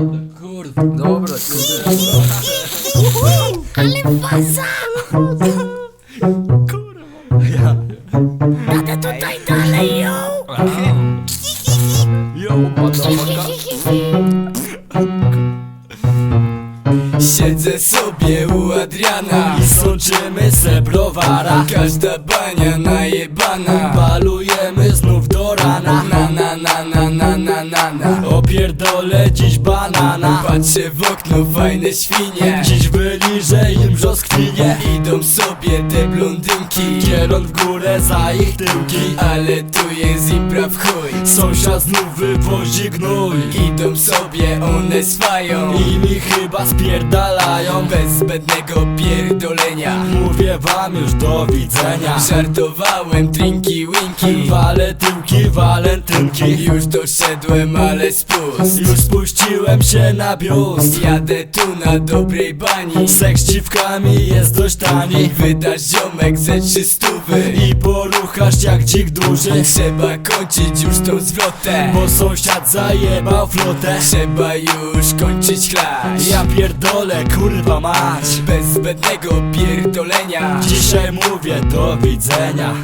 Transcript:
Kurwa, dobra, kurde. Ale faza! Ja. Jadę tutaj dalej, ją! Yo, motherfucker. Siedzę sobie u Adriana I sączymy se browara Każda bania najebana na na Opierdolę dziś banana. Patrzę w okno, fajne świnie. Dziś wyliżę im brzoskwinie. Idą sobie te blondynki. Kieron w górę za ich tyłki. Ale tu jest impra w chuj. Sąsiad znów wywozi gnój Idą sobie, one swają. I mi chyba spierdalają. Bez zbędnego pierdolenia Mówię wam już do widzenia. Żartowałem, trinki winki. Wale tyłki, walentynki Już doszedłem, ale spust. Już spuściłem się na biust. Jadę tu na dobrej bani. Seks dziwkami jest dość tani. Wydasz ziomek ze trzy stówy I poruchasz jak dzik duży Trzeba kończyć już tą zwrotę Bo sąsiad zajebał flotę. Trzeba już kończyć chlać Ja pierdolę kurwa mać Bez zbędnego pierdolenia. Dzisiaj mówię do widzenia